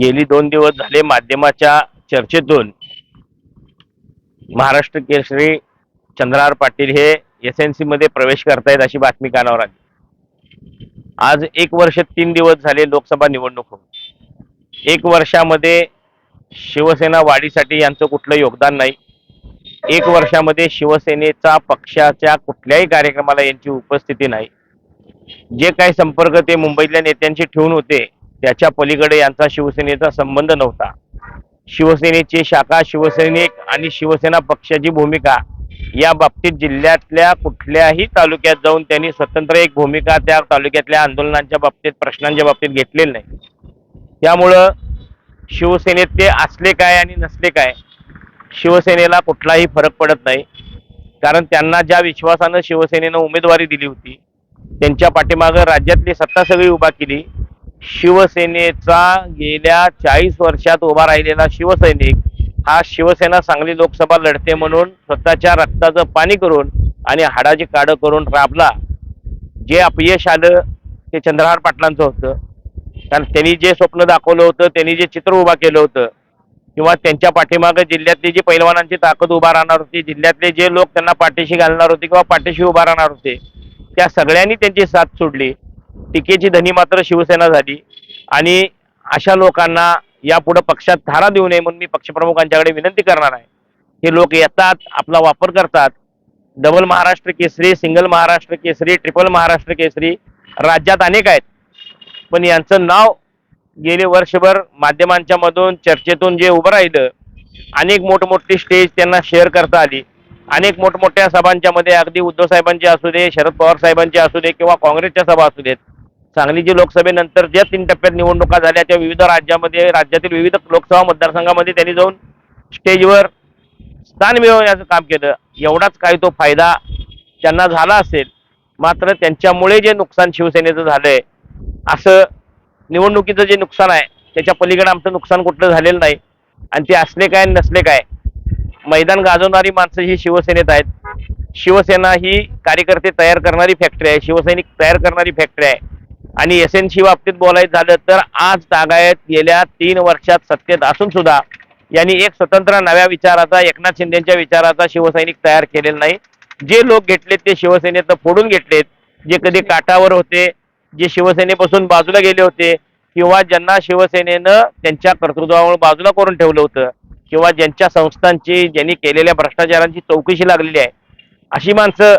गेली दोन दिवस झाले माध्यमाच्या चर्चेतून महाराष्ट्र केसरी चंद्रार पाटील हे एस एन सीमध्ये प्रवेश करतायत अशी बातमी कानावर आली. आज एक वर्ष तीन दिवस झाले लोकसभा निवडणूक होऊन. एक वर्षामध्ये शिवसेना वाढीसाठी यांचं कुठलं योगदान नाही. एक वर्षामध्ये शिवसेनेचा पक्षाच्या कुठल्याही कार्यक्रमाला यांची उपस्थिती नाही. जे काही संपर्क ते मुंबईतल्या नेत्यांशी ठेवून होते त्याच्या पलीकडे यांचा शिवसेनेचा संबंध नव्हता. शिवसेनेची शाखा शिवसैनिक आणि शिवसेना पक्षाची भूमिका या बाबतीत जिल्ह्यातल्या कुठल्याही तालुक्यात जाऊन त्यांनी स्वतंत्र एक भूमिका त्या तालुक्यातल्या आंदोलनांच्या बाबतीत प्रश्नांच्या बाबतीत घेतलेली नाही. त्यामुळं शिवसेनेत ते असले काय आणि नसले काय शिवसेनेला कुठलाही फरक पडत नाही. कारण त्यांना ज्या विश्वासानं शिवसेनेनं उमेदवारी दिली होती त्यांच्या पाठीमागं राज्यातली सत्ता सगळी उभा केली शिवसेनेचा गेल्या चाळीस वर्षात उभा राहिलेला शिवसैनिक हा शिवसेना सांगली लोकसभा लढते म्हणून स्वतःच्या रक्ताचं पाणी करून आणि हाडाची काढं करून राबला. जे अपयश आलं ते चंद्रहार पाटलांचं होतं. कारण त्यांनी जे स्वप्न दाखवलं होतं त्यांनी जे चित्र उभा केलं होतं किंवा त्यांच्या पाठीमागं जिल्ह्यातली जी पैलवानांची ताकद उभा राहणार होती जिल्ह्यातले जे लोक त्यांना पाठीशी घालणार होते किंवा पाठीशी उभा राहणार होते त्या सगळ्यांनी त्यांची साथ सोडली. टीकेची धनी मात्र शिवसेना झाली. आणि अशा लोकांना यापुढे पक्षात धारा देऊ नये म्हणून मी पक्षप्रमुखांच्याकडे विनंती करणार आहे. हे लोक येतात आपला वापर करतात. Double Maharashtra Kesari single Maharashtra Kesari triple Maharashtra Kesari राज्यात अनेक आहेत. पण यांचं नाव गेले वर्षभर माध्यमांच्या मधून चर्चेतून जे उभं राहिलं अनेक मोठमोठी स्टेज त्यांना शेअर करता आली. अनेक मोठमोठ्या सभांच्या मध्ये अगदी उद्धव साहेबांची असू दे शरद पवार साहेबांची असू दे किंवा काँग्रेसच्या सभा असू देत सांगलीची लोकसभेनंतर ज्या तीन टप्प्यात निवडणुका झाल्या त्या विविध राज्यामध्ये राज्यातील विविध लोकसभा मतदारसंघामध्ये त्यांनी जाऊन स्टेजवर स्थान मिळवण्याचं काम केलं. एवढाच काही तो फायदा त्यांना झाला असेल मात्र त्यांच्यामुळे जे नुकसान शिवसेनेचं झालंय असं निवडणुकीचं जे नुकसान आहे त्याच्या पलीकडे आमचं नुकसान कुठलं झालेलं नाही. आणि ते असले काय आणि नसले काय मैदान गाजवणारी माणसं ही शिवसेनेत आहेत. शिवसेना ही कार्यकर्ते तयार करणारी फॅक्टरी आहे. शिवसैनिक तयार करणारी फॅक्टरी आहे. आणि एस एन सी बाबतीत बोलायचं झालं तर आज तागायत गेल्या तीन वर्षात सत्तेत असून सुद्धा यांनी एक स्वतंत्र नव्या विचाराचा एकनाथ शिंदेच्या विचाराचा शिवसैनिक तयार केलेला नाही. जे लोक घेतलेत ते शिवसेनेत फोडून घेतलेत. जे कधी काठावर होते जे शिवसेनेपासून बाजूला गेले होते किंवा ज्यांना शिवसेनेनं त्यांच्या कर्तृत्वामुळे बाजूला करून ठेवलं होतं किंवा ज्यांच्या संस्थांची ज्यांनी केलेल्या भ्रष्टाचारांची चौकशी लागलेली आहे अशी माणसं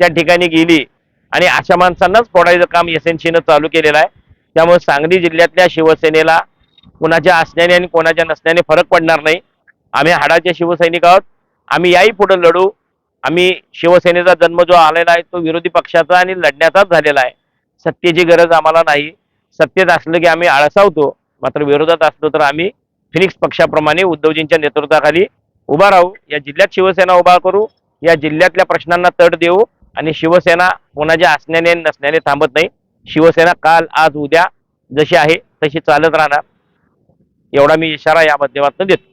त्या ठिकाणी गेली आणि अशा माणसांनाच फोडायचं काम एस एन सीनं चालू केलेलं आहे. त्यामुळे सांगली जिल्ह्यातल्या शिवसेनेला कोणाच्या असण्याने आणि कोणाच्या नसण्याने फरक पडणार नाही. आम्ही हाडाचे शिवसैनिक आहोत. आम्ही याही पुढे लढू. आम्ही शिवसेनेचा जन्म जो आलेला आहे तो विरोधी पक्षाचा आणि लढण्याचाच झालेला आहे. सत्तेची गरज आम्हाला नाही. सत्तेत असलं की आम्ही आळसावतो. मात्र विरोधात असलो तर आम्ही फिनिक्स पक्षाप्रमाणे उद्धवजींच्या नेतृत्वाखाली उभा राहू. या जिल्ह्यात शिवसेना उभा करू. या जिल्ह्यातल्या प्रश्नांना तड देऊ आणि शिवसेना कोणाच्या असण्याने नसण्याने थांबत नाही. शिवसेना काल आज उद्या जशी आहे तशी चालत राहणार. एवढा मी इशारा या माध्यमातून देतो.